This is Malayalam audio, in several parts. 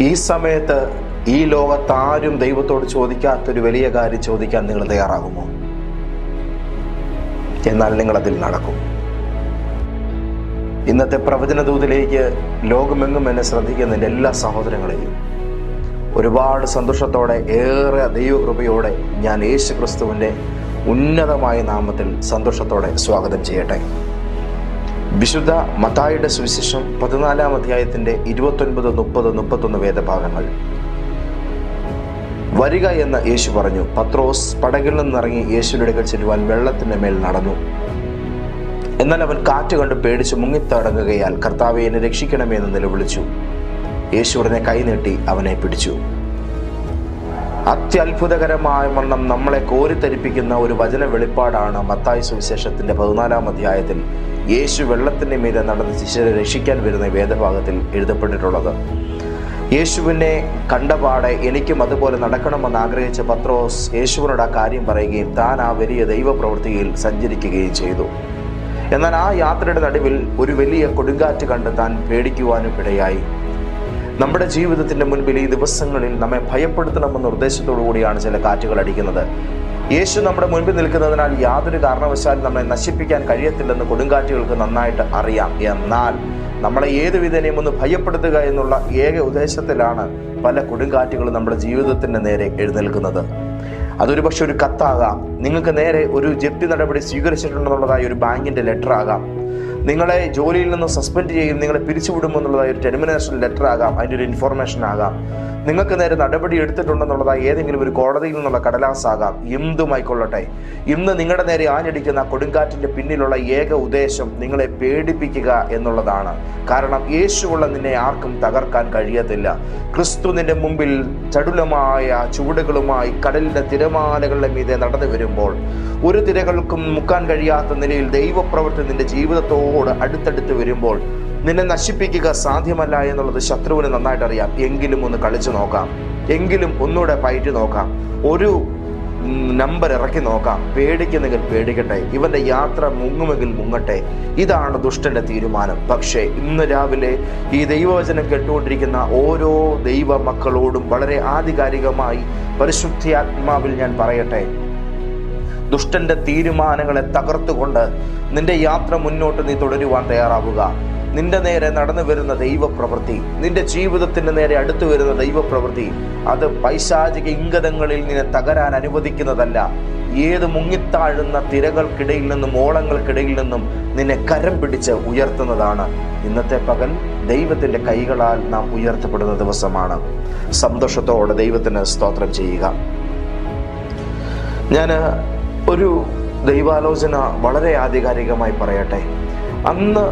ഈ സമയത്ത് ഈ ലോകത്ത് ആരും ദൈവത്തോട് ചോദിക്കാത്തൊരു വലിയ കാര്യം ചോദിക്കാൻ നിങ്ങൾ തയ്യാറാകുമോ? എന്നാൽ നിങ്ങൾ അതിൽ നടക്കും. ഇന്നത്തെ പ്രവചന ദൂതിലേക്ക് ലോകമെങ്ങും എന്നെ ശ്രദ്ധിക്കുന്ന എന്റെ എല്ലാ സഹോദരങ്ങളെയും ഒരുപാട് സന്തോഷത്തോടെ ഏറെ ദൈവകൃപയോടെ ഞാൻ യേശു ക്രിസ്തുവിന്റെ ഉന്നതമായ നാമത്തിൽ സന്തോഷത്തോടെ സ്വാഗതം ചെയ്യട്ടെ. വിശുദ്ധ മതായുടെ സുവിശേഷം പതിനാലാം അധ്യായത്തിന്റെ ഇരുപത്തൊൻപത് മുപ്പത് മുപ്പത്തൊന്ന് വേദഭാഗങ്ങൾ. വരിക എന്ന് യേശു പറഞ്ഞു. പത്രോസ് പടകിൽ നിന്നിറങ്ങി അടുക്കൽ ചെല്ലുവാൻ വെള്ളത്തിന്റെ മേൽ നടന്നു. എന്നാൽ അവൻ കാറ്റ് കണ്ട് പേടിച്ച് മുങ്ങിത്തടങ്ങുകയാൽ കർത്താവെ എന്നെ രക്ഷിക്കണമേ എന്ന് നിലവിളിച്ചു. യേശു ഉടനെ കൈനീട്ടി അവനെ പിടിച്ചു. അത്യത്ഭുതകരമായ വണ്ണം നമ്മളെ കോരിത്തരിപ്പിക്കുന്ന ഒരു വചന വെളിപ്പാടാണ് മത്തായി സുവിശേഷത്തിന്റെ പതിനാലാം അധ്യായത്തിൽ യേശു വെള്ളത്തിന്റെ മീതെ നടന്ന് ശിശുരെ രക്ഷിക്കാൻ വരുന്ന വേദഭാഗത്തിൽ എഴുതപ്പെട്ടിട്ടുള്ളത്. യേശുവിനെ കണ്ടപാടെ എനിക്കും അതുപോലെ നടക്കണമെന്ന് ആഗ്രഹിച്ച പത്രോസ് യേശുവിനോട് ആ കാര്യം പറയുകയും താൻ ആ വലിയ ദൈവപ്രവൃത്തിയിൽ സഞ്ചരിക്കുകയും ചെയ്തു. എന്നാൽ ആ യാത്രയുടെ നടുവിൽ ഒരു വലിയ കൊടുങ്കാറ്റ് കണ്ട് താൻ പേടിക്കുവാനും ഇടയായി. നമ്മുടെ ജീവിതത്തിന്റെ മുൻപിൽ ഈ ദിവസങ്ങളിൽ നമ്മെ ഭയപ്പെടുത്തണമെന്ന ഉദ്ദേശത്തോടു കൂടിയാണ് ചില കാറ്റുകൾ അടിക്കുന്നത്. യേശു നമ്മുടെ മുൻപിൽ നിൽക്കുന്നതിനാൽ യാതൊരു കാരണവശാലും നമ്മളെ നശിപ്പിക്കാൻ കഴിയത്തില്ലെന്ന് കൊടുങ്കാറ്റുകൾക്ക് നന്നായിട്ട് അറിയാം. എന്നാൽ നമ്മളെ ഏത് വിധേനയും ഒന്ന് ഭയപ്പെടുത്തുക എന്നുള്ള ഏക ഉദ്ദേശത്തിലാണ് പല കൊടുങ്കാറ്റുകളും നമ്മുടെ ജീവിതത്തിന്റെ നേരെ എഴുന്നേൽക്കുന്നത്. അതൊരു പക്ഷെ ഒരു കത്താകാം. നിങ്ങൾക്ക് നേരെ ഒരു ജപ്തി നടപടി സ്വീകരിച്ചിട്ടുണ്ടെന്നുള്ളതായ ഒരു ബാങ്കിന്റെ ലെറ്റർ ആകാം നിങ്ങളെ ജോലിയിൽ നിന്ന് സസ്പെൻഡ് ചെയ്യും നിങ്ങളെ പിരിച്ചുവിടുമെന്നുള്ളതായ ഒരു ടെർമിനേഷൻ ലെറ്റർ ആകാം അതിന്റെ ഒരു ഇൻഫോർമേഷൻ ആകാം. നിങ്ങൾക്ക് നേരെ നടപടി എടുത്തിട്ടുണ്ടെന്നുള്ളത് ഏതെങ്കിലും ഒരു കോടതിയിൽ നിന്നുള്ള കടലാസാകാം. എന്തുമായിക്കൊള്ളട്ടെ ഇന്ന് നിങ്ങളുടെ നേരെ ആഞ്ഞടിക്കുന്ന കൊടുങ്കാറ്റിന്റെ പിന്നിലുള്ള ഏക ഉദ്ദേശം നിങ്ങളെ പേടിപ്പിക്കുക എന്നുള്ളതാണ്. കാരണം യേശുവുള്ള നിന്നെ ആർക്കും തകർക്കാൻ കഴിയത്തില്ല. ക്രിസ്തു നിന്റെ മുമ്പിൽ ചടുലമായ ചുവടുകളുമായി കടലിന്റെ തിരമാലകളുടെ മീതെ നടന്നു വരുമ്പോൾ ഒരു തിരകൾക്കും മുക്കാൻ കഴിയാത്ത നിലയിൽ ദൈവപ്രവൃത്തി നിന്റെ ജീവിതത്തോട് അടുത്തടുത്ത് വരുമ്പോൾ നിന്നെ നശിപ്പിക്കുക സാധ്യമല്ല എന്നുള്ളത് ശത്രുവിന് നന്നായിട്ട് അറിയാം. എങ്കിലും ഒന്ന് കളിച്ചു നോക്കാം. എങ്കിലും ഒന്നുകൂടെ പയറ്റി നോക്കാം. ഒരു നമ്പർ ഇറക്കി നോക്കാം. പേടിക്കുന്നെങ്കിൽ പേടിക്കട്ടെ. ഇവന്റെ യാത്ര മുങ്ങുമെങ്കിൽ മുങ്ങട്ടെ. ഇതാണ് ദുഷ്ടന്റെ തീരുമാനം. പക്ഷേ ഇന്ന് രാവിലെ ഈ ദൈവവചനം കേട്ടുകൊണ്ടിരിക്കുന്ന ഓരോ ദൈവ മക്കളോടും വളരെ ആധികാരികമായി പരിശുദ്ധിയാത്മാവിൽ ഞാൻ പറയട്ടെ. ദുഷ്ടന്റെ തീരുമാനങ്ങളെ തകർത്തുകൊണ്ട് നിന്റെ യാത്ര മുന്നോട്ട് നീ തുടരുവാൻ തയ്യാറാവുക. നിന്റെ നേരെ നടന്നു വരുന്ന ദൈവപ്രവൃത്തി നിന്റെ ജീവിതത്തിന്റെ നേരെ അടുത്തു വരുന്ന ദൈവപ്രവൃത്തി അത് പൈശാചിക ഇംഗതങ്ങളിൽ നിന്നെ തകരാൻ അനുവദിക്കുന്നതല്ല. ഏത് മുങ്ങിത്താഴുന്ന തിരകൾക്കിടയിൽ നിന്നും ഓളങ്ങൾക്കിടയിൽ നിന്നും നിന്നെ കരം പിടിച്ച് ഉയർത്തുന്നതാണ്. ഇന്നത്തെ പകൽ ദൈവത്തിന്റെ കൈകളാൽ നാം ഉയർത്തപ്പെടുന്ന ദിവസമാണ്. സന്തോഷത്തോടെ ദൈവത്തിന് സ്തോത്രം ചെയ്യുക. ഞാൻ ഒരു ദൈവാലോചന വളരെ ആധികാരികമായി പറയട്ടെ. അന്ന്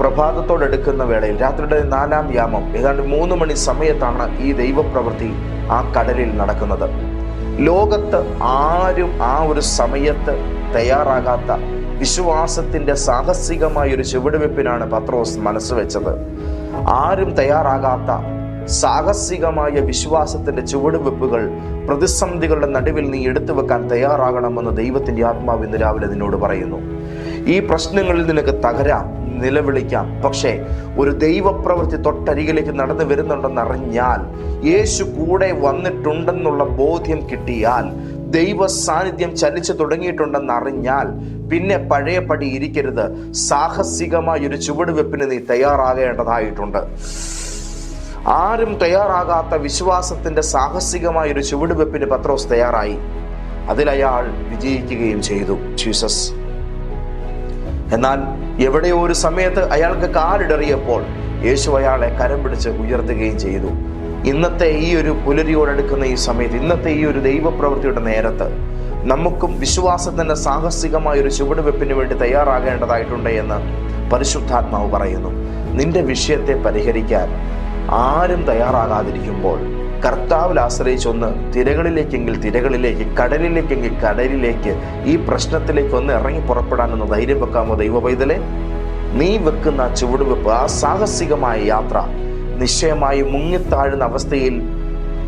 പ്രഭാതത്തോടെടുക്കുന്ന വേളയിൽ രാത്രിയുടെ നാലാം യാമം ഏതാണ്ട് മൂന്ന് മണി സമയത്താണ് ഈ ദൈവപ്രവൃത്തി ആ കടലിൽ നടക്കുന്നത്. ലോകത്ത് ആരും ആ ഒരു സമയത്ത് തയ്യാറാകാത്ത വിശ്വാസത്തിന്റെ സാഹസികമായ ഒരു ചുവടുവെപ്പിനാണ് പത്രോസ് മനസ്സ് വെച്ചത്. ആരും തയ്യാറാകാത്ത സാഹസികമായ വിശ്വാസത്തിന്റെ ചുവടുവെപ്പുകൾ പ്രതിസന്ധികളുടെ നടുവിൽ നീ എടുത്തു വെക്കാൻ തയ്യാറാകണമെന്ന് ദൈവത്തിന്റെ ആത്മാവ് ഇന്ന് രാവിലെ നിന്നോട് പറയുന്നു. ഈ പ്രശ്നങ്ങളിൽ നിനക്ക് തകരാം നിലവിളിക്കാം. പക്ഷേ ഒരു ദൈവപ്രവൃത്തി തൊട്ടരികിലേക്ക് നടന്നു വരുന്നുണ്ടെന്ന് അറിഞ്ഞാൽ യേശു കൂടെ വന്നിട്ടുണ്ടെന്നുള്ള ബോധ്യം കിട്ടിയാൽ ദൈവ സാന്നിധ്യം ചലിച്ചു തുടങ്ങിയിട്ടുണ്ടെന്ന് അറിഞ്ഞാൽ പിന്നെ പഴയ പടി ഇരിക്കരുത്. സാഹസികമായ ഒരു ചുവടുവെപ്പിന് നീ തയ്യാറാകേണ്ടതായിട്ടുണ്ട്. ആരും തയ്യാറാകാത്ത വിശ്വാസത്തിന്റെ സാഹസികമായ ഒരു ചുവടുവെപ്പിന് പത്രോസ് തയ്യാറായി. അതിലയാൾ വിജയിക്കുകയും ചെയ്തു. ജീസസ്. എന്നാൽ എവിടെയോ ഒരു സമയത്ത് അയാൾക്ക് കാലിടറിയപ്പോൾ യേശു അയാളെ കരം പിടിച്ച് ഉയർത്തുകയും ചെയ്തു. ഇന്നത്തെ ഈ ഒരു പുലരിയോടടുക്കുന്ന ഈ സമയത്ത് ഇന്നത്തെ ഈ ഒരു ദൈവപ്രവൃത്തിയുടെ നേരത്ത് നമുക്കും വിശ്വാസത്തിന്റെ സാഹസികമായ ഒരു ചുവടുവെപ്പിന് വേണ്ടി തയ്യാറാകേണ്ടതായിട്ടുണ്ട് എന്ന് പരിശുദ്ധാത്മാവ് പറയുന്നു. നിന്റെ വിഷയത്തെ പരിഹരിക്കാൻ ആരും തയ്യാറാകാതിരിക്കുമ്പോൾ കർത്താവിൽ ആശ്രയിച്ചൊന്ന് തിരകളിലേക്കെങ്കിൽ തിരകളിലേക്ക് കടലിലേക്കെങ്കിൽ കടലിലേക്ക് ഈ പ്രശ്നത്തിലേക്ക് ഒന്ന് ഇറങ്ങി പുറപ്പെടാനൊന്ന് ധൈര്യം വെക്കാമോ ദൈവ പൈതലെ നീ വെക്കുന്ന ചുവടുവെപ്പ് ആ സാഹസികമായ യാത്ര നിശ്ചയമായി മുങ്ങിത്താഴുന്ന അവസ്ഥയിൽ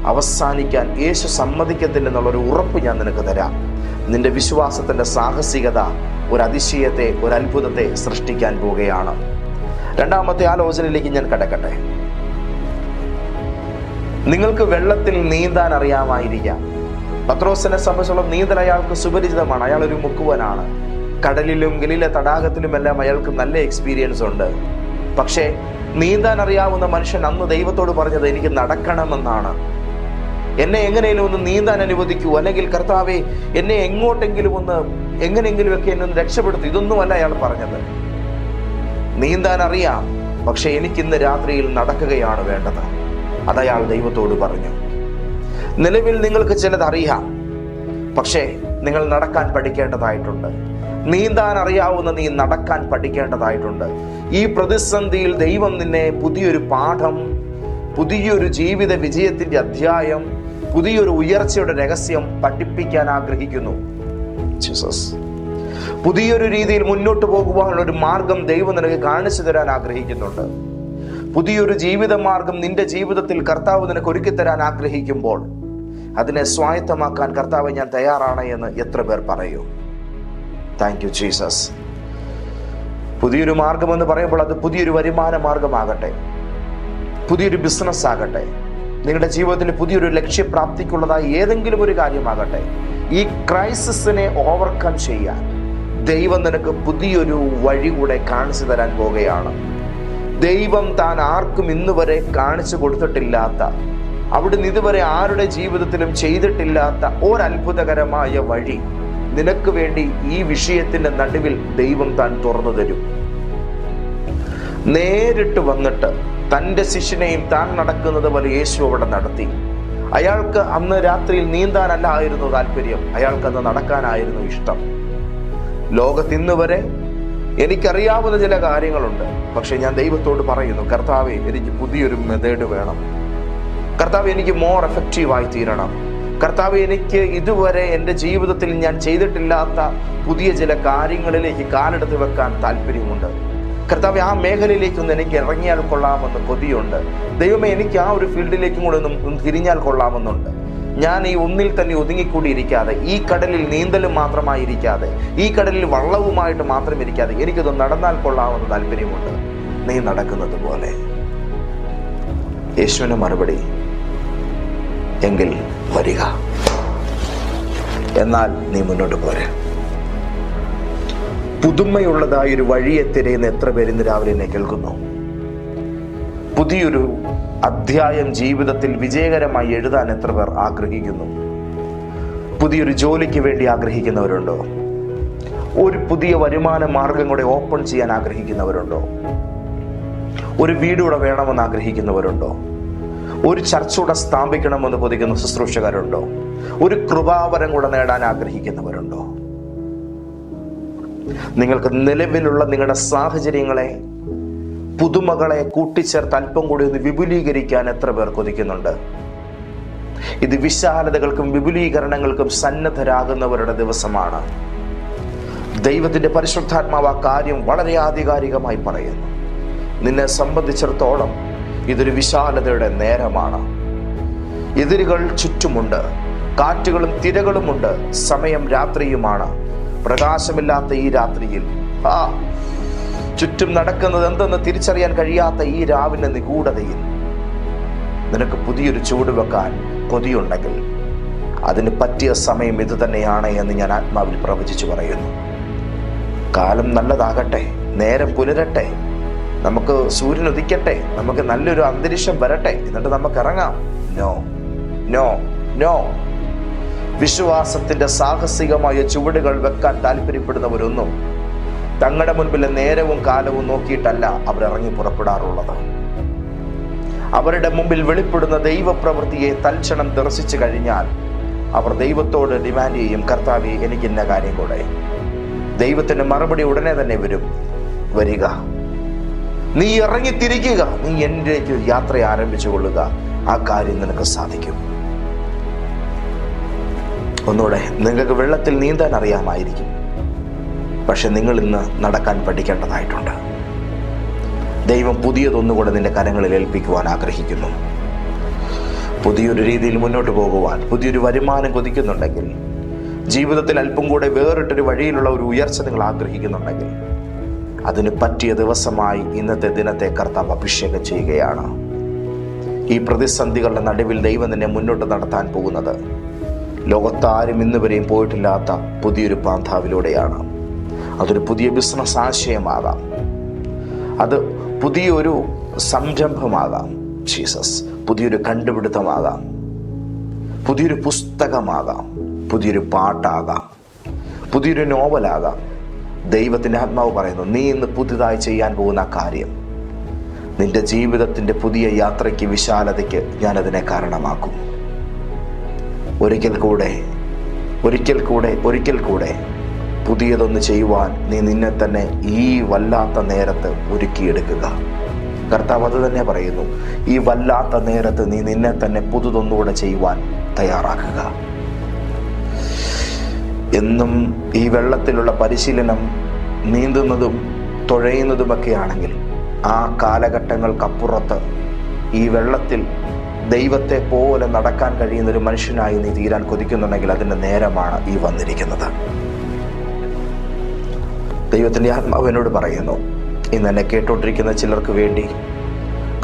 അവസാനിക്കാൻ യേശു സമ്മതിക്കത്തില്ലെന്നുള്ളൊരു ഉറപ്പ് ഞാൻ നിനക്ക് തരാം. നിന്റെ വിശ്വാസത്തിന്റെ സാഹസികത ഒരു അതിശയത്തെ ഒരു അത്ഭുതത്തെ സൃഷ്ടിക്കാൻ പോവുകയാണ്. രണ്ടാമത്തെ ആലോചനയിലേക്ക് ഞാൻ കടക്കട്ടെ. നിങ്ങൾക്ക് വെള്ളത്തിൽ നീന്താൻ അറിയാമായിരിക്കാം. പത്രോസിനെ സംബന്ധിച്ചോളം നീന്തൽ അയാൾക്ക് സുപരിചിതമാണ്. അയാൾ ഒരു മുക്കുവനാണ്. കടലിലും ഗലിലെ തടാകത്തിലുമെല്ലാം അയാൾക്ക് നല്ല എക്സ്പീരിയൻസ് ഉണ്ട്. പക്ഷേ നീന്താൻ അറിയാവുന്ന മനുഷ്യൻ അന്ന് ദൈവത്തോട് പറഞ്ഞത് എനിക്ക് നടക്കണമെന്നാണ്. എന്നെ എങ്ങനെയും ഒന്ന് നീന്താൻ അനുവദിക്കൂ. അല്ലെങ്കിൽ കർത്താവെ എന്നെ എങ്ങോട്ടെങ്കിലും ഒന്ന് എങ്ങനെയെങ്കിലും ഒക്കെ എന്നെ ഒന്ന് രക്ഷപ്പെടുത്തു. ഇതൊന്നുമല്ല അയാൾ പറഞ്ഞത്. നീന്താൻ അറിയാം. പക്ഷെ എനിക്ക് ഇന്ന് രാത്രിയിൽ നടക്കുകയാണ് വേണ്ടത്. അതയാൾ ദൈവത്തോട് പറഞ്ഞു നിലവിൽ നിങ്ങൾക്ക് ചിലത് അറിയാം പക്ഷേ നിങ്ങൾ നടക്കാൻ പഠിക്കേണ്ടതായിട്ടുണ്ട്. നീന്താൻ അറിയാവുന്ന നീ നടക്കാൻ പഠിക്കേണ്ടതായിട്ടുണ്ട്. ഈ പ്രതിസന്ധിയിൽ ദൈവം നിന്നെ പുതിയൊരു പാഠം പുതിയൊരു ജീവിത വിജയത്തിന്റെ അധ്യായം പുതിയൊരു ഉയർച്ചയുടെ രഹസ്യം പഠിപ്പിക്കാൻ ആഗ്രഹിക്കുന്നു. ജീസസ് പുതിയൊരു രീതിയിൽ മുന്നോട്ട് പോകുവാനുള്ള ഒരു മാർഗം ദൈവം നിനക്ക് കാണിച്ചു തരാൻ ആഗ്രഹിക്കുന്നുണ്ട്. പുതിയൊരു ജീവിതമാർഗം നിന്റെ ജീവിതത്തിൽ കർത്താവ് നിനക്ക് ഒരുക്കി തരാൻ ആഗ്രഹിക്കുമ്പോൾ അതിനെ സ്വായത്തമാക്കാൻ കർത്താവ് ഞാൻ തയ്യാറാണ് എന്ന് എത്ര പേർ പറയൂ. താങ്ക് യു ജീസസ് പുതിയൊരു മാർഗം എന്ന് പറയുമ്പോൾ അത് പുതിയൊരു വരുമാന മാർഗമാകട്ടെ. പുതിയൊരു ബിസിനസ് ആകട്ടെ. നിങ്ങളുടെ ജീവിതത്തിൽ പുതിയൊരു ലക്ഷ്യപ്രാപ്തിക്കുള്ളതായി ഏതെങ്കിലും ഒരു കാര്യമാകട്ടെ. ഈ ക്രൈസിസിനെ ഓവർകം ചെയ്യാൻ ദൈവം നിനക്ക് പുതിയൊരു വഴി കൂടെ കാണിച്ചു തരാൻ പോകുകയാണ് ദൈവം താൻ ആർക്കും ഇന്ന് വരെ കാണിച്ചു കൊടുത്തിട്ടില്ലാത്ത അവിടുന്ന് ഇതുവരെ ആരുടെ ജീവിതത്തിലും ചെയ്തിട്ടില്ലാത്ത ഒരത്ഭുതകരമായ വഴി. നിനക്ക് വേണ്ടി ഈ വിഷയത്തിന്റെ നടുവിൽ ദൈവം താൻ തുറന്നു തരും. നേരിട്ട് വന്നിട്ട് തന്റെ ശിഷ്യനെയും താൻ നടക്കുന്നത് പോലെ യേശു അവിടെ നടത്തി. അയാൾക്ക് അന്ന് രാത്രിയിൽ നീന്താനല്ല ആയിരുന്നു താല്പര്യം അയാൾക്ക് അന്ന് നടക്കാനായിരുന്നു ഇഷ്ടം. ലോകത്ത് ഇന്ന് വരെ എനിക്കറിയാവുന്ന ചില കാര്യങ്ങളുണ്ട്. പക്ഷെ ഞാൻ ദൈവത്തോട് പറയുന്നു കർത്താവെ എനിക്ക് പുതിയൊരു മെത്തേഡ് വേണം. കർത്താവ് എനിക്ക് മോർ എഫക്റ്റീവായി തീരണം. കർത്താവ് എനിക്ക് ഇതുവരെ എന്റെ ജീവിതത്തിൽ ഞാൻ ചെയ്തിട്ടില്ലാത്ത പുതിയ ചില കാര്യങ്ങളിലേക്ക് കാലെടുത്ത് വെക്കാൻ താല്പര്യമുണ്ട്. കർത്താവ് ആ മേഖലയിലേക്കൊന്ന് എനിക്ക് ഇറങ്ങിയാൽ കൊള്ളാമെന്ന് കൊതിയുണ്ട്. ദൈവമേ എനിക്ക് ആ ഒരു ഫീൽഡിലേക്കും കൂടെ ഒന്നും തിരിഞ്ഞാൽ കൊള്ളാമെന്നുണ്ട്. ഞാൻ ഈ ഒന്നിൽ തന്നെ ഒതുങ്ങിക്കൂടിയിരിക്കാതെ ഈ കടലിൽ നീന്തലും മാത്രമായി ഇരിക്കാതെ ഈ കടലിൽ വള്ളവുമായിട്ട് മാത്രം ഇരിക്കാതെ എനിക്കത് നടന്നാൽ കൊള്ളാമെന്ന് താല്പര്യമുണ്ട്. നീ നടക്കുന്നത് പോലെ. യേശുവിന് മറുപടി എങ്കിൽ വരിക. എന്നാൽ നീ മുന്നോട്ട് പോരെ. പുതുമയുള്ളതായ ഒരു വഴിയെ തിരയുന്ന എത്ര പേര് ഇന്ന് രാവിലെ എന്നെ കേൾക്കുന്നു? പുതിയൊരു അധ്യായം ജീവിതത്തിൽ വിജയകരമായി എഴുതാൻ എത്ര പേർ ആഗ്രഹിക്കുന്നു? പുതിയൊരു ജോലിക്ക് വേണ്ടി ആഗ്രഹിക്കുന്നവരുണ്ടോ? ഒരു പുതിയ വരുമാന മാർഗം കൂടെ ഓപ്പൺ ചെയ്യാൻ ആഗ്രഹിക്കുന്നവരുണ്ടോ? ഒരു വീടുകൂടെ വേണമെന്ന് ആഗ്രഹിക്കുന്നവരുണ്ടോ? ഒരു ചർച്ചൂടെ സ്ഥാപിക്കണമെന്ന് കൊതിക്കുന്ന ശുശ്രൂഷകരുണ്ടോ? ഒരു കൃപാവരം കൂടെ നേടാൻ ആഗ്രഹിക്കുന്നവരുണ്ടോ? നിങ്ങൾക്ക് നിലവിലുള്ള നിങ്ങളുടെ സാഹചര്യങ്ങളെ പുതുമകളെ കൂട്ടിച്ചേർത്ത് അല്പം കൂടി ഒന്ന് വിപുലീകരിക്കാൻ എത്ര പേർ കൊതിക്കുന്നുണ്ട്? ഇത് വിശാലതകൾക്കും വിപുലീകരണങ്ങൾക്കും സന്നദ്ധരാകുന്നവരുടെ ദിവസമാണ്. ദൈവത്തിന്റെ പരിശുദ്ധാത്മാവ് ആ കാര്യം വളരെ ആധികാരികമായി പറയുന്നു. നിന്നെ സംബന്ധിച്ചിടത്തോളം ഇതൊരു വിശാലതയുടെ നേരമാണ്. എതിരുകൾ ചുറ്റുമുണ്ട് കാറ്റുകളും തിരകളുമുണ്ട് സമയം രാത്രിയുമാണ്. പ്രകാശമില്ലാത്ത ഈ രാത്രിയിൽ ആ ചുറ്റും നടക്കുന്നത് എന്തെന്ന് തിരിച്ചറിയാൻ കഴിയാത്ത ഈ രാവിലെ നിഗൂഢതയിൽ നിനക്ക് പുതിയൊരു ചൂട് വെക്കാൻ കൊതിയുണ്ടെങ്കിൽ അതിന് പറ്റിയ സമയം ഇത് തന്നെയാണ് എന്ന് ഞാൻ ആത്മാവിൽ പ്രവചിച്ചു പറയുന്നു. കാലം നല്ലതാകട്ടെ നേരം പുലരട്ടെ നമുക്ക് സൂര്യൻ ഉദിക്കട്ടെ നമുക്ക് നല്ലൊരു അന്തരീക്ഷം വരട്ടെ എന്നിട്ട് നമുക്ക് ഇറങ്ങാം. നോ നോ നോ വിശ്വാസത്തിന്റെ സാഹസികമായ ചുവടുകൾ വെക്കാൻ താല്പര്യപ്പെടുന്നവരൊന്നും തങ്ങളുടെ മുൻപിൽ നേരവും കാലവും നോക്കിയിട്ടല്ല അവർ ഇറങ്ങി പുറപ്പെടാറുള്ളത്. അവരുടെ മുമ്പിൽ വെളിപ്പെടുന്ന ദൈവപ്രവൃത്തിയെ തൽക്ഷണം ദർശിച്ചു കഴിഞ്ഞാൽ അവർ ദൈവത്തോട് ഡിമാൻഡ് ചെയ്യും കർത്താവെ എനിക്ക് ഇന്ന കാര്യം കൂടെ. ദൈവത്തിന്റെ മറുപടി ഉടനെ തന്നെ വരും. വരിക. നീ ഇറങ്ങി തിരിക്കുക നീ എന്നിലേക്ക് യാത്ര ആരംഭിച്ചു കൊള്ളുക ആ കാര്യം നിനക്ക് സാധിക്കും. ഒന്നുകൂടെ നിങ്ങൾക്ക് വെള്ളത്തിൽ നീന്താൻ അറിയാമായിരിക്കും. പക്ഷെ നിങ്ങൾ ഇന്ന് നടക്കാൻ പഠിക്കേണ്ടതായിട്ടുണ്ട്. ദൈവം പുതിയതൊന്നുകൂടെ നിന്റെ കരങ്ങളിൽ ഏൽപ്പിക്കുവാൻ ആഗ്രഹിക്കുന്നു. പുതിയൊരു രീതിയിൽ മുന്നോട്ട് പോകുവാൻ പുതിയൊരു വരുമാനം കൊതിക്കുന്നുണ്ടെങ്കിൽ ജീവിതത്തിൽ അല്പം കൂടെ വേറിട്ടൊരു വഴിയിലുള്ള ഒരു ഉയർച്ച നിങ്ങൾ ആഗ്രഹിക്കുന്നുണ്ടെങ്കിൽ അതിന് പറ്റിയ ദിവസമായി ഇന്നത്തെ ദിനത്തെ കർത്താവ് അഭിഷേകം ചെയ്യുകയാണ്. ഈ പ്രതിസന്ധികളുടെ നടുവിൽ ദൈവം നിന്നെ മുന്നോട്ട് നടത്താൻ പോകുന്നത്. ലോകത്താരും ഇന്നുവരെയും പോയിട്ടില്ലാത്ത പുതിയൊരു പാന്താവിലൂടെയാണ്. അതൊരു പുതിയ ബിസിനസ് ആശയമാകാം. അത് പുതിയൊരു സംരംഭമാകാം. ജീസസ് പുതിയൊരു കണ്ടുപിടുത്തമാകാം. പുതിയൊരു പുസ്തകമാകാം. പുതിയൊരു പാട്ടാകാം. പുതിയൊരു നോവലാകാം. ദൈവത്തിന്റെ ആത്മാവ് പറയുന്നു നീ ഇന്ന് പുതിയതായി ചെയ്യാൻ പോകുന്ന കാര്യം. നിന്റെ ജീവിതത്തിന്റെ പുതിയ യാത്രയ്ക്ക് വിശാലതയ്ക്ക് ഞാനതിനെ കാരണമാക്കും. ഒരിക്കൽ കൂടെ ഒരിക്കൽ കൂടെ ഒരിക്കൽ കൂടെ പുതിയതൊന്ന് ചെയ്യുവാൻ നീ നിന്നെ തന്നെ ഈ വല്ലാത്ത നേരത്ത് ഒരുക്കിയെടുക്കുക. കർത്താവ് അത് തന്നെ പറയുന്നു. ഈ വല്ലാത്ത നേരത്ത് നീ നിന്നെ തന്നെ പുതുതൊന്നുകൂടെ ചെയ്യുവാൻ തയ്യാറാക്കുക. എന്നും ഈ വെള്ളത്തിലുള്ള പരിശീലനം നീന്തുന്നതും തുഴയുന്നതുമൊക്കെ ആണെങ്കിൽ ആ കാലഘട്ടങ്ങൾക്കപ്പുറത്ത് ഈ വെള്ളത്തിൽ ദൈവത്തെ പോലെ നടക്കാൻ കഴിയുന്ന ഒരു മനുഷ്യനായി നീ തീരാൻ കൊതിക്കുന്നുണ്ടെങ്കിൽ അതിന്റെ നേരമാണ് ഈ വന്നിരിക്കുന്നത്. ദൈവത്തിന്റെ ആത്മാവിനോട് പറയുന്നു. ഇന്ന് എന്നെ കേട്ടോണ്ടിരിക്കുന്ന ചിലർക്ക് വേണ്ടി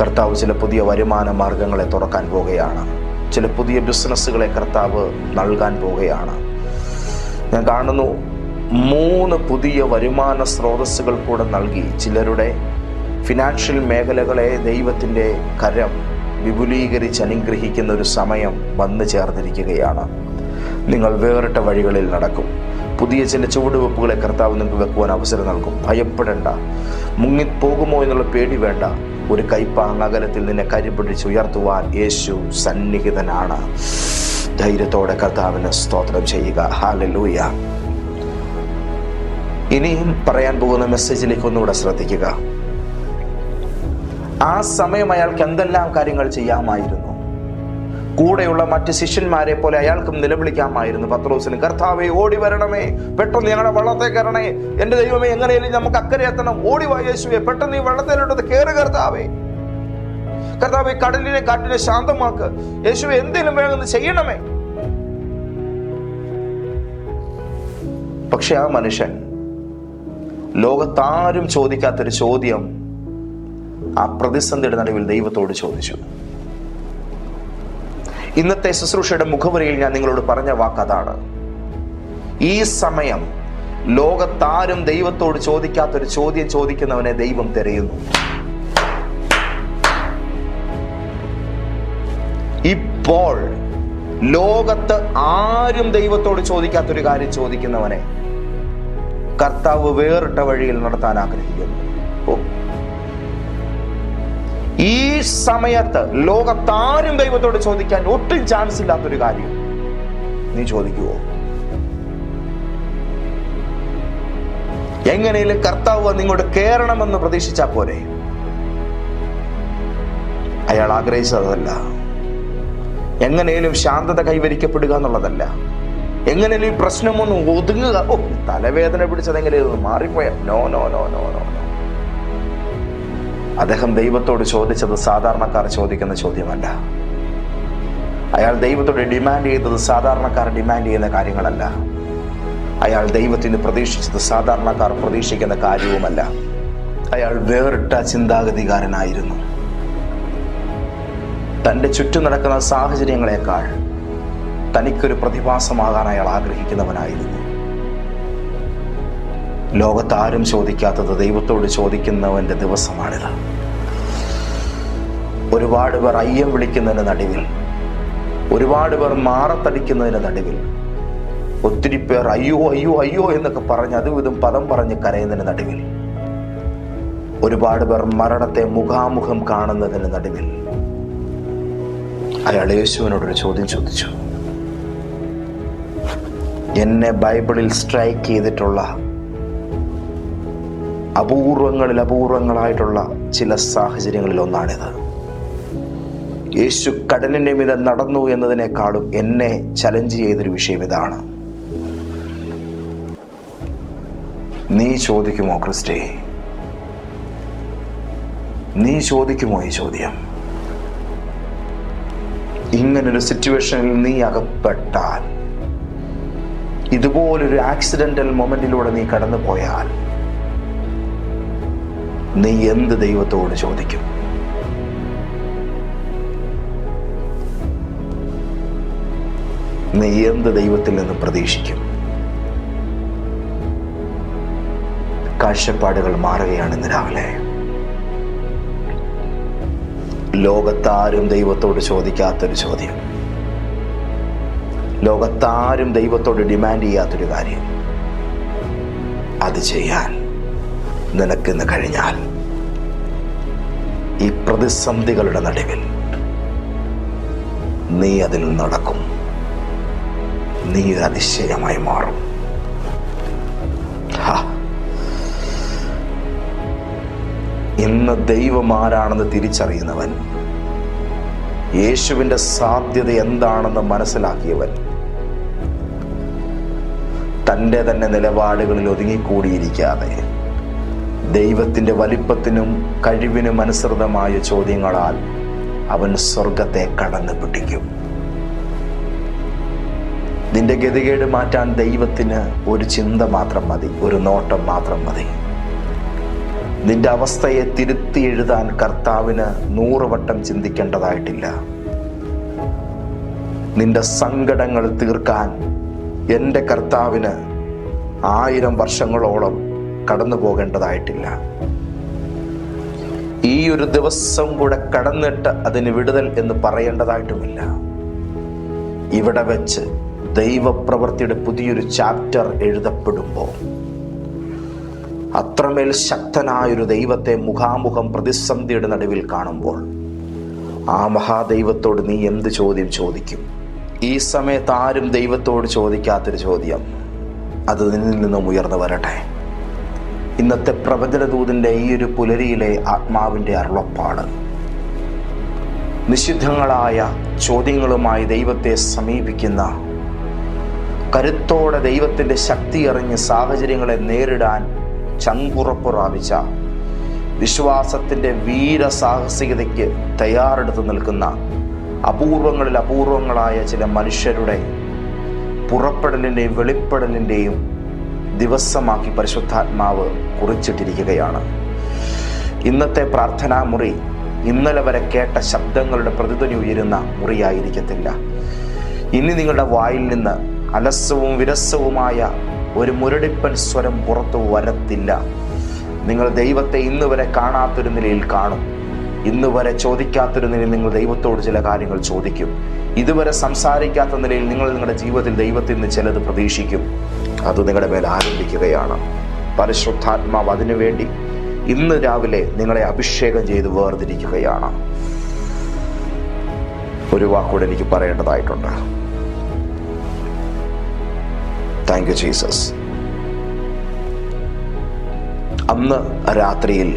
കർത്താവ് ചില പുതിയ വരുമാന മാർഗങ്ങളെ തുറക്കാൻ പോവുകയാണ്. ചില പുതിയ ബിസിനസ്സുകളെ കർത്താവ് നൽകാൻ പോവുകയാണ്. ഞാൻ കാണുന്നു മൂന്ന് പുതിയ വരുമാന സ്രോതസ്സുകൾ കൂടെ നൽകി. ചിലരുടെ ഫിനാൻഷ്യൽ മേഖലകളെ ദൈവത്തിന്റെ കരം വിപുലീകരിച്ച് അനുഗ്രഹിക്കുന്ന ഒരു സമയം വന്നു ചേർന്നിരിക്കുകയാണ്. നിങ്ങൾ വേറിട്ട വഴികളിൽ നടക്കും. പുതിയ ചില ചുവടുവെപ്പുകളെ കർത്താവ് നിങ്ങൾക്ക് വെക്കുവാൻ അവസരം നൽകും. ഭയപ്പെടേണ്ട. മുങ്ങിപ്പോകുമോ എന്നുള്ള പേടി വേണ്ട. ഒരു കൈപ്പാങ് അകലത്തിൽ നിന്നെ കരിപിടിച്ച് ഉയർത്തുവാൻ യേശു സന്നിഹിതനാണ്. ധൈര്യത്തോടെ കർത്താവിന് സ്തോത്രം ചെയ്യുക. ഹാലലൂയ ഇനിയും പറയാൻ പോകുന്ന മെസ്സേജിലേക്ക് ഒന്നുകൂടെ ശ്രദ്ധിക്കുക. ആ സമയം അയാൾക്ക് എന്തെല്ലാം കാര്യങ്ങൾ ചെയ്യാമായിരുന്നു? കൂടെയുള്ള മറ്റ് ശിഷ്യന്മാരെ പോലെ അയാൾക്കും നിലവിളിക്കാമായിരുന്നു. പത്രോസിന് കർത്താവെ ഓടി വരണമേ. പെട്ടെന്ന് ഞങ്ങളുടെ വള്ളത്തെ കയറണേ എന്റെ ദൈവമേ എങ്ങനെയും നമുക്ക് അക്കരെ എത്തണം. ഓടി വാ യേശുവെ. പെട്ടെന്ന് ഈ വള്ളത്തിലോട്ട് കയറി കർത്താവേ. കർത്താവെ കടലിനെ കാട്ടിനെ ശാന്തമാക്ക്. യേശുവെ എന്തെങ്കിലും വേണമെന്ന് ചെയ്യണമേ. പക്ഷെ ആ മനുഷ്യൻ ലോകത്താരും ചോദിക്കാത്തൊരു ചോദ്യം ആ പ്രതിസന്ധിയുടെ നടുവിൽ ദൈവത്തോട് ചോദിച്ചു. ഇന്നത്തെ ശുശ്രൂഷയുടെ മുഖവരിയിൽ ഞാൻ നിങ്ങളോട് പറഞ്ഞ വാക്ക് അതാണ്. ഈ സമയം ലോകത്താരും ദൈവത്തോട് ചോദിക്കാത്തൊരു ചോദ്യം ചോദിക്കുന്നവനെ ദൈവം തിരയുന്നു. ഇപ്പോൾ ലോകത്ത് ആരും ദൈവത്തോട് ചോദിക്കാത്തൊരു കാര്യം ചോദിക്കുന്നവനെ കർത്താവ് വേറിട്ട വഴിയിൽ നടത്താൻ ആഗ്രഹിക്കുന്നു. ഓ ഈ സമയത്ത് ലോകത്താരും ദൈവത്തോട് ചോദിക്കാൻ ഒട്ടും ചാൻസ് ഇല്ലാത്തൊരു കാര്യം. നീ ചോദിക്കുവോ? എങ്ങനെയും കർത്താവ് നിങ്ങോട്ട് കയറണമെന്ന് പ്രതീക്ഷിച്ചാ പോരെ? അയാൾ ആഗ്രഹിച്ചതല്ല. എങ്ങനെയും ശാന്തത കൈവരിക്കപ്പെടുക എന്നുള്ളതല്ല. എങ്ങനെയും ഈ പ്രശ്നമൊന്നും ഒതുങ്ങുക. ഓ തലവേദന പിടിച്ചത് എങ്ങനെയൊന്ന് മാറിപ്പോയ. No no no no no അദ്ദേഹം ദൈവത്തോട് ചോദിച്ചത് സാധാരണക്കാർ ചോദിക്കുന്ന ചോദ്യമല്ല. അയാൾ ദൈവത്തോട് ഡിമാൻഡ് ചെയ്തത് സാധാരണക്കാർ ഡിമാൻഡ് ചെയ്യുന്ന കാര്യങ്ങളല്ല. അയാൾ ദൈവത്തിന് പ്രതീക്ഷിച്ചത് സാധാരണക്കാർ പ്രതീക്ഷിക്കുന്ന കാര്യവുമല്ല. അയാൾ വേറിട്ട ചിന്താഗതികാരനായിരുന്നു. തന്റെ ചുറ്റും നടക്കുന്ന സാഹചര്യങ്ങളെക്കാൾ തനിക്കൊരു പ്രതിഭാസമാകാൻ അയാൾ ആഗ്രഹിക്കുന്നവനായിരുന്നു. ലോകത്താരും ചോദിക്കാത്തത് ദൈവത്തോട് ചോദിക്കുന്നവന്റെ ദിവസമാണിത്. ഒരുപാട് പേർ അയ്യം വിളിക്കുന്നതിന് നടുവിൽ ഒരുപാട് പേർ മാറത്തടിക്കുന്നതിന് നടുവിൽ ഒത്തിരി പേർ അയ്യോ അയ്യോ അയ്യോ എന്നൊക്കെ പറഞ്ഞ് അതും ഇതും പദം പറഞ്ഞ് കരയുന്നതിന് നടുവിൽ ഒരുപാട് പേർ മരണത്തെ മുഖാമുഖം കാണുന്നതിന് നടുവിൽ. അയാൾ യേശുവിനോടൊരു ചോദ്യം ചോദിച്ചു. എന്നെ ബൈബിളിൽ സ്ട്രൈക്ക് ചെയ്തിട്ടുള്ള അപൂർവങ്ങളിൽ അപൂർവങ്ങളായിട്ടുള്ള ചില സാഹചര്യങ്ങളിൽ ഒന്നാണിത്. യേശു കടലിന്റെ മീതെ നടന്നു എന്നതിനേക്കാളും എന്നെ ചലഞ്ച് ചെയ്തൊരു വിഷയം ഇതാണ്. നീ ചോദിക്കുമോ ക്രിസ്റ്റേ? നീ ചോദിക്കുമോ ഈ ചോദ്യം? ഇങ്ങനൊരു സിറ്റുവേഷനിൽ നീ അകപ്പെട്ടാൽ ഇതുപോലൊരു ആക്സിഡന്റൽ മൊമെന്റിലൂടെ നീ കടന്നു പോയാൽ നീ എന്ത് ദൈവത്തോട് ചോദിക്കും? നീ എന്ത് ദൈവത്തിൽ നിന്ന് പ്രതീക്ഷിക്കും? കാഴ്ചപ്പാടുകൾ മാറുകയാണ് ഇന്ന് രാവിലെ. ലോകത്താരും ദൈവത്തോട് ചോദിക്കാത്തൊരു ചോദ്യം. ലോകത്താരും ദൈവത്തോട് ഡിമാൻഡ് ചെയ്യാത്തൊരു കാര്യം. അത് ചെയ്യാൻ നിനക്കിന്ന് കഴിഞ്ഞാൽ ഈ പ്രതിസന്ധികളുടെ നടുവിൽ നീ അതിൽ നടക്കും നീ ഒരു അതിശയമായി മാറും. ഇന്ന് ദൈവം ആരാണെന്ന് തിരിച്ചറിയുന്നവൻ യേശുവിന്റെ സാധ്യത എന്താണെന്ന് മനസ്സിലാക്കിയവൻ തന്റെ തന്നെ നിലപാടുകളിൽ ഒതുങ്ങിക്കൂടിയിരിക്കാതെ ദൈവത്തിന്റെ വലിപ്പത്തിനും കഴിവിനും അനുസൃതമായ ചോദ്യങ്ങളാൽ അവൻ സ്വർഗത്തെ കടന്നു പിടിക്കും. നിന്റെ ഗതികേട് മാറ്റാൻ ദൈവത്തിന് ഒരു ചിന്ത മാത്രം മതി ഒരു നോട്ടം മാത്രം മതി. നിന്റെ അവസ്ഥയെ തിരുത്തി എഴുതാൻ കർത്താവിന് നൂറുവട്ടം ചിന്തിക്കേണ്ടതായിട്ടില്ല. നിന്റെ സങ്കടങ്ങൾ തീർക്കാൻ എന്റെ കർത്താവിന് ആയിരം വർഷങ്ങളോളം കടന്നു പോകേണ്ടതായിട്ടില്ല. ഈ ഒരു ദിവസം കൂടെ കടന്നിട്ട് അതിന് വിടുതൽ എന്ന് പറയേണ്ടതായിട്ടുമില്ല. ഇവിടെ വെച്ച് ദൈവപ്രവൃത്തിയുടെ പുതിയൊരു ചാപ്റ്റർ എഴുതപ്പെടുമ്പോൾ അത്രമേൽ ശക്തനായൊരു ദൈവത്തെ മുഖാമുഖം പ്രതിസന്ധിയുടെ നടുവിൽ കാണുമ്പോൾ ആ മഹാദൈവത്തോട് നീ എന്ത് ചോദ്യം ചോദിക്കും? ഈ സമയത്ത് ആരും ദൈവത്തോട് ചോദിക്കാത്തൊരു ചോദ്യം. അത് നിന്നിൽ നിന്നും ഉയർന്നു വരട്ടെ. ഇന്നത്തെ പ്രവചനദൂതിന്റെ ഈ ഒരു പുലരിയിലെ ആത്മാവിന്റെ അരുളപ്പാട്. നിഷിദ്ധങ്ങളായ ചോദ്യങ്ങളുമായി ദൈവത്തെ സമീപിക്കുന്ന കരുത്തോടെ ദൈവത്തിന്റെ ശക്തി അറിഞ്ഞ് സാഹചര്യങ്ങളെ നേരിടാൻ ചങ്കുറപ്പ് പ്രാപിച്ച വിശ്വാസത്തിന്റെ വീരസാഹസികതയ്ക്ക് തയ്യാറെടുത്ത് നിൽക്കുന്ന അപൂർവങ്ങളിൽ അപൂർവങ്ങളായ ചില മനുഷ്യരുടെ പുറപ്പെടലിന്റെയും വെളിപ്പെടലിന്റെയും ദിവസമാക്കി പരിശുദ്ധാത്മാവ് കുറിച്ചിട്ടിരിക്കുകയാണ്. ഇന്നത്തെ പ്രാർത്ഥനാ മുറി ഇന്നലെ വരെ കേട്ട ശബ്ദങ്ങളുടെ പ്രതിധ്വനി ഉയരുന്ന മുറിയായിരിക്കത്തില്ല. ഇനി നിങ്ങളുടെ വായിൽ നിന്ന് അലസവും വിരസവുമായ ഒരു മുരടിപ്പൻ സ്വരം പുറത്തു വരത്തില്ല. നിങ്ങൾ ദൈവത്തെ ഇന്ന് വരെ കാണാത്തൊരു നിലയിൽ കാണും. ഇന്ന് വരെ ചോദിക്കാത്തൊരു നിലയിൽ നിങ്ങൾ ദൈവത്തോട് ചില കാര്യങ്ങൾ ചോദിക്കും. ഇതുവരെ സംസാരിക്കാത്ത നിലയിൽ നിങ്ങൾ നിങ്ങളുടെ ജീവിതത്തിൽ ദൈവത്തിൽ നിന്ന് ചിലത് പ്രതീക്ഷിക്കും. അത് നിങ്ങളുടെ മേൽ ആരംഭിക്കുകയാണ്. പരിശുദ്ധാത്മാവ് അതിനുവേണ്ടി ഇന്ന് രാവിലെ നിങ്ങളെ അഭിഷേകം ചെയ്ത് വേർതിരിക്കുകയാണ്. ഒരു വാക്കൂടെ എനിക്ക് പറയേണ്ടതായിട്ടുണ്ട്. താങ്ക് യു ജീസസ് അന്ന് രാത്രിയിൽ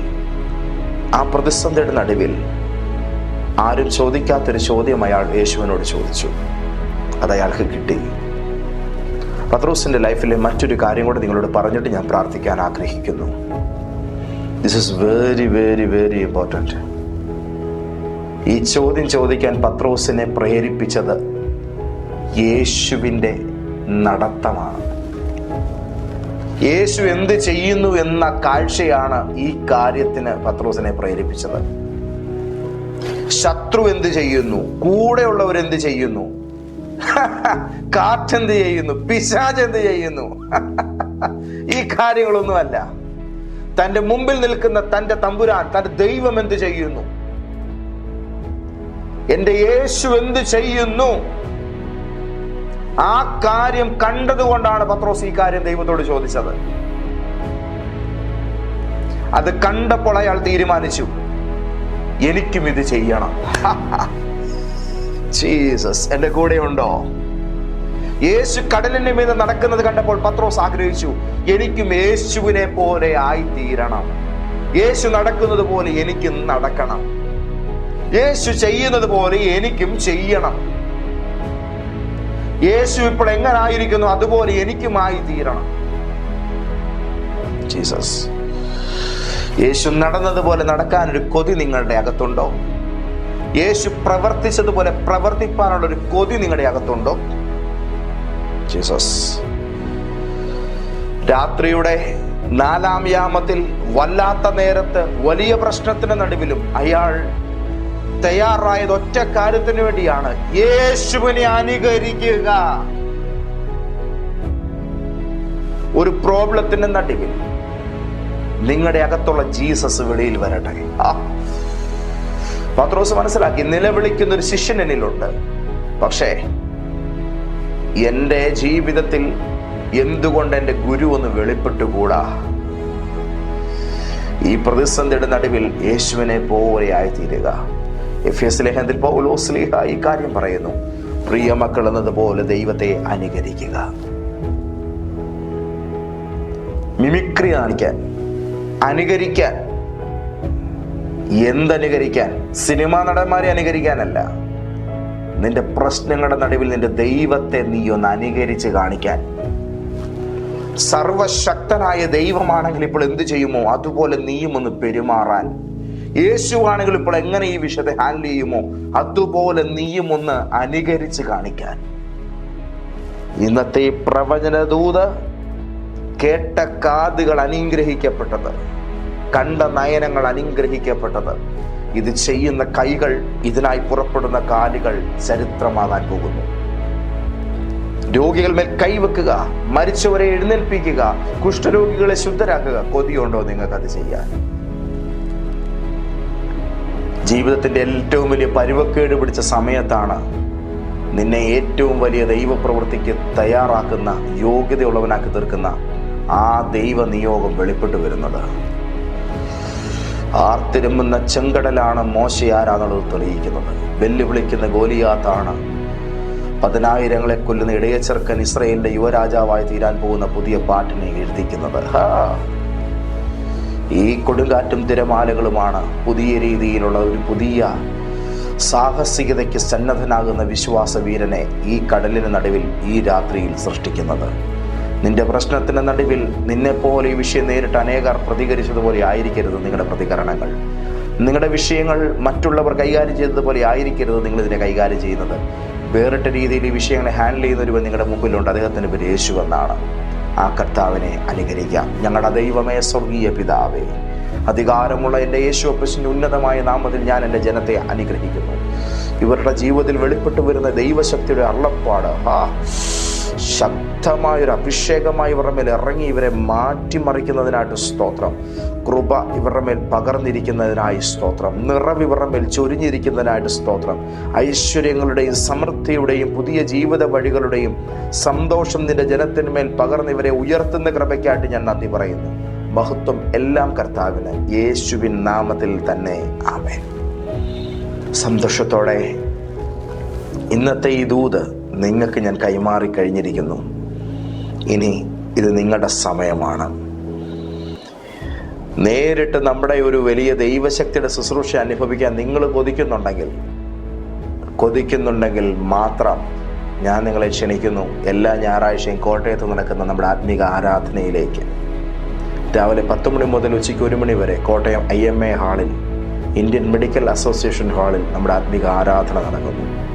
ആ പ്രതിസന്ധിയുടെ നടുവിൽ ആരും ചോദിക്കാത്തൊരു ചോദ്യം അയാൾ യേശുവിനോട് ചോദിച്ചു. അത് അയാൾക്ക് കിട്ടി. പത്രോസിന്റെ ലൈഫിലെ മറ്റൊരു കാര്യം കൂടെ നിങ്ങളോട് പറഞ്ഞിട്ട് ഞാൻ പ്രാർത്ഥിക്കാൻ ആഗ്രഹിക്കുന്നു. This is very very very important ഈ ചോദ്യം ചോദിക്കാൻ പത്രോസിനെ പ്രേരിപ്പിച്ചത് യേശുവിന്റെ നടത്തമാണ്. യേശു എന്ത് ചെയ്യുന്നു എന്ന കാഴ്ചയാണ് ഈ കാര്യത്തിന് പത്രോസിനെ പ്രേരിപ്പിച്ചത്. ശത്രു എന്ത് ചെയ്യുന്നു? കൂടെയുള്ളവരെന്ത് ചെയ്യുന്നു? കാറ്റെന്ത് ചെയ്യുന്നു? പിശാജ് എന്ത് ചെയ്യുന്നു? ഈ കാര്യങ്ങളൊന്നുമല്ല. തന്റെ മുമ്പിൽ നിൽക്കുന്ന തന്റെ തമ്പുരാൻ തന്റെ ദൈവം എന്ത് ചെയ്യുന്നു? എന്റെ യേശു എന്ത് ചെയ്യുന്നു? ആ കാര്യം കണ്ടതുകൊണ്ടാണ് പത്രോസ് ഈ കാര്യം ദൈവത്തോട് ചോദിച്ചത്. അത് കണ്ടപ്പോൾ അയാൾ തീരുമാനിച്ചു എനിക്കും ഇത് ചെയ്യണം. ജീസസ് എന്റെ കൂടെ ഉണ്ടോ യേശു കടലിന്റെ മീത് നടക്കുന്നത് കണ്ടപ്പോൾ പത്രോസ് ആഗ്രഹിച്ചു എനിക്കും യേശുവിനെ പോലെ ആയിത്തീരണം. യേശു നടക്കുന്നത് പോലെ എനിക്കും നടക്കണം. യേശു ചെയ്യുന്നത് പോലെ എനിക്കും ചെയ്യണം. യേശു ഇപ്പോൾ എങ്ങനായിരിക്കുന്നു? അതുപോലെ എനിക്കും ആയി തീരണം ജീസസ് യേശു നടന്നതുപോലെ നടക്കാൻ ഒരു കൊതി നിങ്ങളുടെ അകത്തുണ്ടോ? യേശു പ്രവർത്തിച്ചതുപോലെ പ്രവർത്തിപ്പാനുള്ള ഒരു കൊതി നിങ്ങളുടെ അകത്തുണ്ടോ? ജീസസ്. രാത്രിയുടെ നാലാം യാമത്തിൽ വല്ലാത്ത നേരത്ത് വലിയ പ്രശ്നത്തിന് നടുവിലും അയാൾ തയ്യാറായത് ഒറ്റ കാര്യത്തിന് വേണ്ടിയാണ്. യേശുവിനെ അനുകരിക്കുക. ഒരു പ്രോബ്ലത്തിന്റെ നടുവിൽ നിങ്ങളുടെ അകത്തുള്ള ജീസസ് വെളിയിൽ വരട്ടെ. ആ. പത്രോസ് മനസ്സിലാക്കി നിലവിളിക്കുന്ന ഒരു ശിഷ്യൻ എന്നിലുണ്ട്. പക്ഷേ എന്റെ ജീവിതത്തിൽ എന്തുകൊണ്ട് എന്റെ ഗുരു ഒന്ന് വെളിപ്പെട്ടുകൂടാ? ഈ പ്രതിസന്ധിയുടെ നടുവിൽ യേശുവിനെ പോവുകയായി തീരുക എഫ് എസ് ലേഖനത്തിൽ പൗലോസ്ലിഹ ഈ കാര്യം പറയുന്നു. പ്രിയ മക്കൾ എന്നതുപോലെ ദൈവത്തെ അനുകരിക്കുക. മിമിക്രി കാണിക്കാൻ അനുകരിക്കാൻ എന്തനുകരിക്കാൻ? സിനിമാ നടന്മാരെ അനുകരിക്കാനല്ല. നിന്റെ പ്രശ്നങ്ങളുടെ നടുവിൽ നിന്റെ ദൈവത്തെ നീ ഒന്ന് അനുകരിച്ച് കാണിക്കാൻ. സർവശക്തനായ ദൈവമാണെങ്കിൽ ഇപ്പോൾ എന്ത് ചെയ്യുമോ? അതുപോലെ നീയും ഒന്ന് പെരുമാറാൻ. യേശുവാണെങ്കിൽ ഇപ്പോൾ എങ്ങനെ ഈ വിഷയത്തെ ഹാൻഡിൽ ചെയ്യുമോ? അതുപോലെ നീയും ഒന്ന് അനുകരിച്ച് കാണിക്കാൻ. ഇന്നത്തെ ഈ പ്രവചനദൂത് കേട്ട കാതുകൾ അനുഗ്രഹിക്കപ്പെട്ടത്. കണ്ട നയനങ്ങൾ അനുഗ്രഹിക്കപ്പെട്ടത്. ഇത് ചെയ്യുന്ന കൈകൾ ഇതിനായി പുറപ്പെടുന്ന കാലുകൾ ചരിത്രമാകാൻ പോകുന്നു. രോഗികൾ മേൽ കൈവെക്കുക മരിച്ചവരെ എഴുന്നേൽപ്പിക്കുക കുഷ്ഠരോഗികളെ ശുദ്ധരാക്കുക കൊതിയുണ്ടോ നിങ്ങൾക്ക് അത് ചെയ്യാൻ? ജീവിതത്തിന്റെ ഏറ്റവും വലിയ പരുവക്കേട് പിടിച്ച സമയത്താണ് നിന്നെ ഏറ്റവും വലിയ ദൈവപ്രവൃത്തിക്ക് തയ്യാറാക്കുന്ന യോഗ്യതയുള്ളവനാക്കി തീർക്കുന്ന ആ ദൈവ നിയോഗം വെളിപ്പെട്ടു വരുന്നത്. ആർത്തിരുമ്പുന്ന ചെങ്കടലാണ് മോശയാരാന്നുള്ളത് തെളിയിക്കുന്നത്. വെല്ലുവിളിക്കുന്ന ഗോലിയാത്താണ്. പതിനായിരങ്ങളെ കൊല്ലുന്ന ഇടയച്ചെറുക്കൻ ഇസ്രയേലിന്റെ യുവരാജാവായി തീരാൻ പോകുന്ന പുതിയ പാട്ടിനെ എഴുതിക്കുന്നത്. ഈ കൊടുങ്കാറ്റും തിരമാലകളുമാണ് പുതിയ രീതിയിലുള്ള ഒരു പുതിയ സാഹസികതയ്ക്ക് സന്നദ്ധനാകുന്ന വിശ്വാസ വീരനെ ഈ കടലിന് നടുവിൽ ഈ രാത്രിയിൽ സൃഷ്ടിക്കുന്നത്. നിന്റെ പ്രശ്നത്തിന്റെ നടുവിൽ നിന്നെപ്പോലെ ഈ വിഷയം നേരിട്ട് അനേകർ പ്രതികരിച്ചതുപോലെ ആയിരിക്കരുത് നിങ്ങളുടെ പ്രതികരണങ്ങൾ. നിങ്ങളുടെ വിഷയങ്ങൾ മറ്റുള്ളവർ കൈകാര്യം ചെയ്തതുപോലെ ആയിരിക്കരുത് നിങ്ങൾ ഇതിനെ കൈകാര്യം ചെയ്യുന്നത്. വേറിട്ട രീതിയിൽ ഈ വിഷയങ്ങളെ ഹാൻഡിൽ ചെയ്യുന്ന ഒരുവൻ നിങ്ങളുടെ മുമ്പിലുണ്ട്. അദ്ദേഹത്തിന് പേര് യേശു എന്നാണ്. ആ കർത്താവിനെ അനുകരിക്കാം. ഞങ്ങളുടെ ദൈവമേ സ്വർഗീയ പിതാവേ അധികാരമുള്ള എന്റെ യേശു അപ്പസിന്റെ ഉന്നതമായ നാമത്തിൽ ഞാൻ എന്റെ ജനത്തെ അനുഗ്രഹിക്കുന്നു. ഇവരുടെ ജീവിതത്തിൽ വെളിപ്പെട്ടു വരുന്ന ദൈവശക്തിയുടെ അള്ളപ്പാട്. ആ ശക്തമായൊരു അഭിഷേകമായി ഇവരുടെ മേൽ ഇറങ്ങി ഇവരെ മാറ്റിമറിക്കുന്നതിനായിട്ട് സ്തോത്രം. കൃപ ഇവരുടെ മേൽ പകർന്നിരിക്കുന്നതിനായി സ്തോത്രം. നിറവ് ഇവരുടെ മേൽ ചൊരിഞ്ഞിരിക്കുന്നതിനായിട്ട് സ്തോത്രം. ഐശ്വര്യങ്ങളുടെയും സമൃദ്ധിയുടെയും പുതിയ ജീവിത വഴികളുടെയും സന്തോഷം നിന്റെ ജനത്തിന്മേൽ പകർന്ന് ഇവരെ ഉയർത്തുന്ന കൃപയ്ക്കായിട്ട് ഞാൻ നന്ദി പറയുന്നു. മഹത്വം എല്ലാം കർത്താവിന്. യേശുവിൻ നാമത്തിൽ തന്നെ. ആമേ സന്തോഷത്തോടെ ഇന്നത്തെ ഈ ദൂത് നിങ്ങൾക്ക് ഞാൻ കൈമാറി കഴിഞ്ഞിരിക്കുന്നു. ഇനി ഇത് നിങ്ങളുടെ സമയമാണ്. നേരിട്ട് നമ്മുടെ ഒരു വലിയ ദൈവശക്തിയുടെ ശുശ്രൂഷ അനുഭവിക്കാൻ നിങ്ങൾ കൊതിക്കുന്നുണ്ടെങ്കിൽ കൊതിക്കുന്നുണ്ടെങ്കിൽ മാത്രം ഞാൻ നിങ്ങളെ ക്ഷണിക്കുന്നു. എല്ലാ ഞായറാഴ്ചയും കോട്ടയത്ത് നടക്കുന്ന നമ്മുടെ ആത്മീക ആരാധനയിലേക്ക്. രാവിലെ പത്ത് മണി മുതൽ ഉച്ചയ്ക്ക് ഒരു മണി വരെ കോട്ടയം ഐ എം എ ഹാളിൽ ഇന്ത്യൻ മെഡിക്കൽ അസോസിയേഷൻ ഹാളിൽ നമ്മുടെ ആത്മീക ആരാധന നടക്കുന്നു.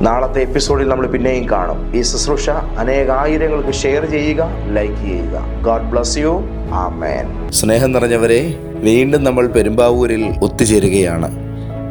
നാളത്തെ എപ്പിസോഡിൽ നമ്മൾ പിന്നെയും കാണും. ഈ ശുശ്രൂഷ അനേകായിരങ്ങൾക്ക് ഷെയർ ചെയ്യുക ലൈക്ക് ചെയ്യുക. God bless you amen. സ്നേഹം നിറഞ്ഞവരെ വീണ്ടും നമ്മൾ പെരുമ്പാവൂരിൽ ഒത്തുചേരുകയാണ്.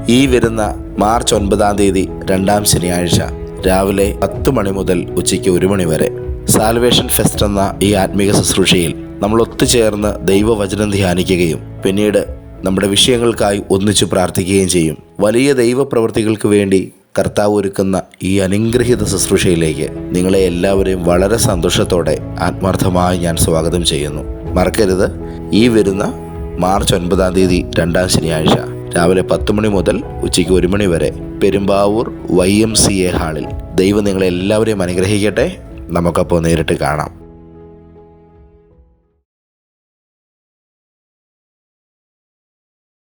ഈ വരുന്ന മാർച്ച് ഒൻപതാം തീയതി രണ്ടാം ശനിയാഴ്ച രാവിലെ പത്ത് മണി മുതൽ ഉച്ചയ്ക്ക് ഒരു മണി വരെ. സാൽവേഷൻ ഫെസ്റ്റ് എന്ന ഈ ആത്മീക ശുശ്രൂഷയിൽ നമ്മൾ ഒത്തുചേർന്ന് ദൈവവചനം ധ്യാനിക്കുകയും പിന്നീട് നമ്മുടെ വിഷയങ്ങൾക്കായി ഒന്നിച്ചു പ്രാർത്ഥിക്കുകയും ചെയ്യും. വലിയ ദൈവപ്രവൃത്തികൾക്ക് വേണ്ടി കർത്താവ് ഒരുക്കുന്ന ഈ അനുഗ്രഹീത ശുശ്രൂഷയിലേക്ക് നിങ്ങളെ എല്ലാവരെയും വളരെ സന്തോഷത്തോടെ ആത്മാർത്ഥമായി ഞാൻ സ്വാഗതം ചെയ്യുന്നു. മറക്കരുത്. ഈ വരുന്ന മാർച്ച് ഒൻപതാം തീയതി രണ്ടാം ശനിയാഴ്ച രാവിലെ പത്ത് മണി മുതൽ ഉച്ചയ്ക്ക് ഒരു മണി വരെ Perumbavoor Y M C A ഹാളിൽ ദൈവം നിങ്ങളെ എല്ലാവരെയും അനുഗ്രഹിക്കട്ടെ. നമുക്കപ്പോൾ നേരിട്ട് കാണാം.